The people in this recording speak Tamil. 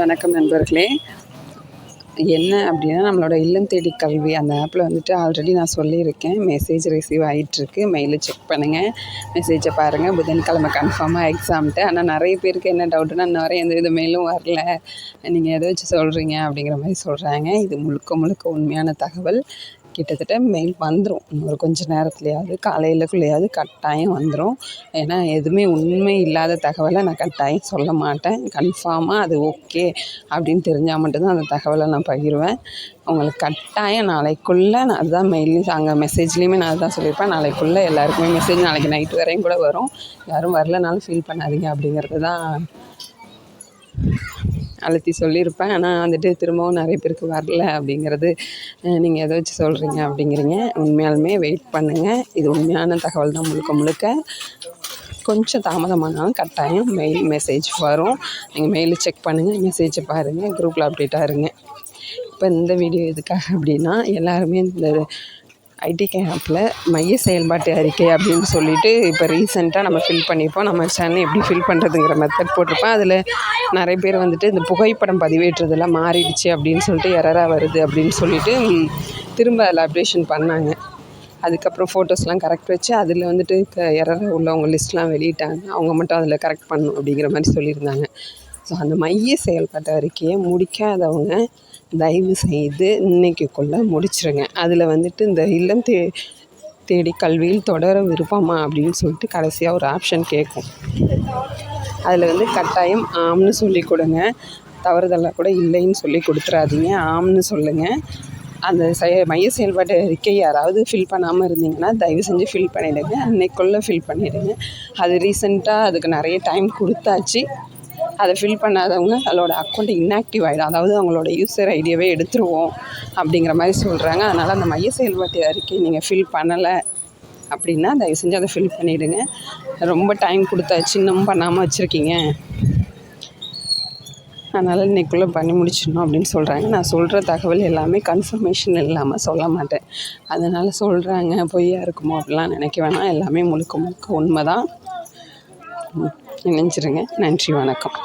வணக்கம் நண்பர்களே. என்ன அப்படின்னா நம்மளோட இல்லம் தேடி கல்வி அந்த ஆப்பில் வந்துட்டு ஆல்ரெடி நான் சொல்லியிருக்கேன். மெசேஜ் ரிசீவ் ஆகிட்டுருக்கு மெயிலை செக் பண்ணுங்கள் மெசேஜை பாருங்கள் புதன்கிழமை கன்ஃபார்மாக எக்ஸாம்ட்டு ஆனால் நிறைய பேருக்கு என்ன டவுட்டுனா இன்ன வரை எந்த வித மெயிலும் வரல. நீங்கள் எதை வச்சு சொல்கிறீங்க அப்படிங்கிற மாதிரி சொல்கிறாங்க இது முழுக்க முழுக்க உண்மையான தகவல். கிட்டத்தட்ட மெயில் வந்துடும் ஒரு கொஞ்சம் நேரத்துலையாவது காலையிலக்குள்ளேயாவது கட்டாயம் வந்துடும் ஏன்னா எதுவுமே உண்மை இல்லாத தகவலை நான் கட்டாயம் சொல்ல மாட்டேன். கன்ஃபார்மாக அது ஓகே அப்படின்னு தெரிஞ்சால் மட்டும்தான் அந்த தகவலை நான் பகிர்வேன். உங்களுக்கு கட்டாயம் நாளைக்குள்ளே நான் அதுதான் மெயிலையும் அங்கே மெசேஜ்லேயுமே நான் அதுதான் சொல்லியிருப்பேன். நாளைக்குள்ளே எல்லாருக்குமே மெசேஜ் நாளைக்கு நைட்டு வரையும் கூட வரும். யாரும் வரலனாலும் ஃபீல் பண்ணாதீங்க அப்படிங்கிறது தான் அழுத்தி சொல்லியிருப்பேன். ஆனால் வந்துட்டு திரும்பவும் நிறைய பேருக்கு வரல அப்படிங்கிறது நீங்கள் எதை வச்சு சொல்கிறீங்க அப்படிங்கிறீங்க. உண்மையாலுமே வெயிட் பண்ணுங்கள் இது உண்மையான தகவல் தான் முழுக்க முழுக்க. கொஞ்சம் தாமதமானாலும் கட்டாயம் மெயில் மெசேஜ் வரும். நீங்கள் மெயிலை செக் பண்ணுங்கள் மெசேஜை பாருங்கள் குரூப்பில் அப்டேட்டாக இருங்க. இப்போ இந்த வீடியோ எதுக்காக அப்படின்னா எல்லாருமே இந்த ஐடி ஆப்பில் மைய செயல்பாட்டு அறிக்கை அப்படின்னு சொல்லிட்டு இப்போ ரீசெண்டாக நம்ம ஃபில் பண்ணியிருப்போம். நம்ம சேனல் எப்படி ஃபில் பண்ணுறதுங்கிற மெத்தட் போட்டிருப்போம். அதில் நிறைய பேர் வந்துட்டு இந்த புகைப்படம் பதிவேற்றதெல்லாம் மாறிடுச்சு அப்படின்னு சொல்லிட்டு எரராக வருது அப்படின்னு சொல்லிட்டு திரும்ப அதில் அப்டேஷன் பண்ணாங்க. அதுக்கப்புறம் ஃபோட்டோஸ்லாம் கரெக்ட் வச்சு அதில் வந்துட்டு க எரராக உள்ளவங்க லிஸ்ட்லாம் வெளியிட்டாங்க. அவங்க மட்டும் அதில் கரெக்ட் பண்ணணும் அப்படிங்கிற மாதிரி சொல்லியிருந்தாங்க. ஸோ அந்த மைய செயல்பாட்டு அறிக்கையை முடிக்காதவங்க தயவு செய்து இன்னைக்குள்ளே முடிச்சிருங்க. அதில் வந்துட்டு இந்த இல்லம் தே தேடி கல்வியில் தொடர விருப்பமா அப்படின்னு சொல்லிட்டு கடைசியாக ஒரு ஆப்ஷன் கேட்கும் அதில் வந்து கட்டாயம் ஆம்னு சொல்லி கொடுங்க. தவறுதலாக கூட இல்லைன்னு சொல்லி கொடுத்துறாதீங்க. ஆம்னு சொல்லுங்கள் அந்த செய மைய செயல்பாட்டு அறிக்கை யாராவது ஃபில் பண்ணாமல் இருந்தீங்கன்னா தயவு செஞ்சு ஃபில் பண்ணிவிடுங்க அன்னைக்குள்ளே ஃபில் பண்ணிவிடுங்க அது ரீசெண்டாக அதுக்கு நிறைய டைம் கொடுத்தாச்சு. அதை ஃபில் பண்ணாதவங்க அதோட அக்கௌண்ட் இன்ஆக்டிவ் ஆகிடும் அதாவது அவங்களோட யூசர் ஐடியாவே எடுத்துருவோம் அப்படிங்கிற மாதிரி சொல்கிறாங்க அதனால் அந்த மைய செயல்பாட்டு அறிக்கை நீங்கள் ஃபில் பண்ணலை அப்படின்னா தயவு செஞ்சு அதை ஃபில் பண்ணிவிடுங்க ரொம்ப டைம் கொடுத்தாச்சு இன்னமும் பண்ணாமல் வச்சுருக்கீங்க. அதனால் இன்றைக்குள்ளே பண்ணி முடிச்சிடணும் அப்படின்னு சொல்கிறாங்க நான் சொல்கிற தகவல் எல்லாமே கன்ஃபர்மேஷன் இல்லாமல் சொல்ல மாட்டேன். அதனால் சொல்கிறாங்க பொய்யா இருக்குமோ அப்படிலாம் நினைக்க வேணாம். எல்லாமே முழுக்க முழுக்க உண்மை தான் நினைஞ்சிருங்க நன்றி வணக்கம்.